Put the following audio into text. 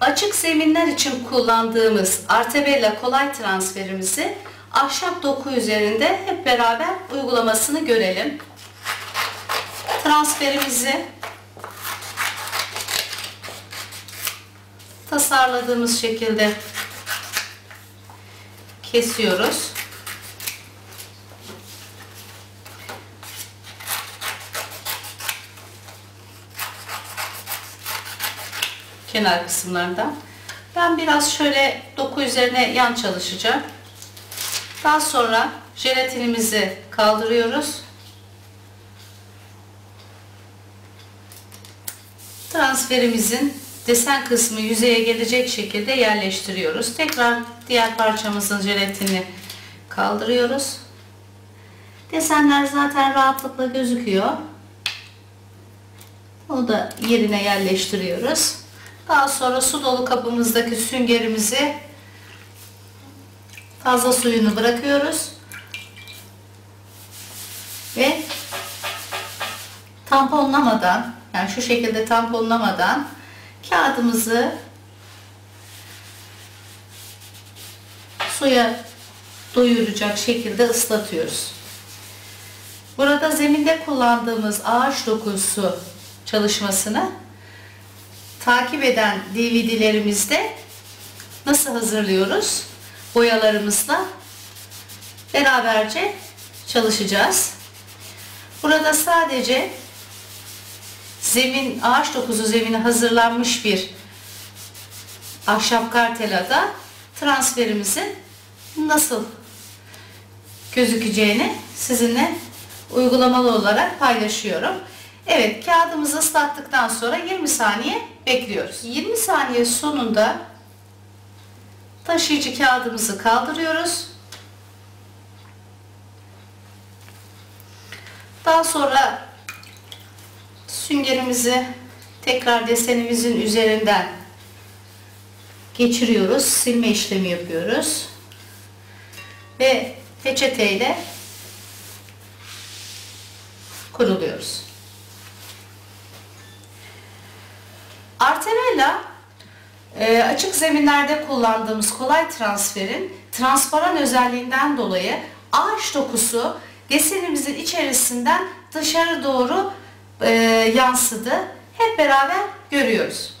Açık zeminler için kullandığımız Artebella kolay transferimizi ahşap doku üzerinde hep beraber uygulamasını görelim. Transferimizi tasarladığımız şekilde kesiyoruz. Kenar kısımlarından. Ben biraz şöyle doku üzerine yan çalışacağım. Daha sonra jelatinimizi kaldırıyoruz. Transferimizin desen kısmı yüzeye gelecek şekilde yerleştiriyoruz. Tekrar diğer parçamızın jelatini kaldırıyoruz. Desenler zaten rahatlıkla gözüküyor. Onu da yerine yerleştiriyoruz. Daha sonra su dolu kabımızdaki süngerimizi fazla suyunu bırakıyoruz. Ve tamponlamadan yani şu şekilde tamponlamadan kağıdımızı suya doyuracak şekilde ıslatıyoruz. Burada zeminde kullandığımız ağaç dokusu çalışmasını takip eden DVD'lerimizde nasıl hazırlıyoruz? Boyalarımızla beraberce çalışacağız. Burada sadece zemin, ağaç dokuzu zemini hazırlanmış bir ahşap kartelada transferimizin nasıl gözükeceğini sizinle uygulamalı olarak paylaşıyorum. Evet kağıdımızı ıslattıktan sonra 20 saniye bekliyoruz. 20 saniye sonunda taşıyıcı kağıdımızı kaldırıyoruz. Daha sonra süngerimizi tekrar desenimizin üzerinden geçiriyoruz. Silme işlemi yapıyoruz. Ve peçeteyle kuruluyoruz. Arterella e, açık zeminlerde kullandığımız kolay transferin transparan özelliğinden dolayı ağaç dokusu desenimizin içerisinden dışarı doğru e, yansıdı. Hep beraber görüyoruz.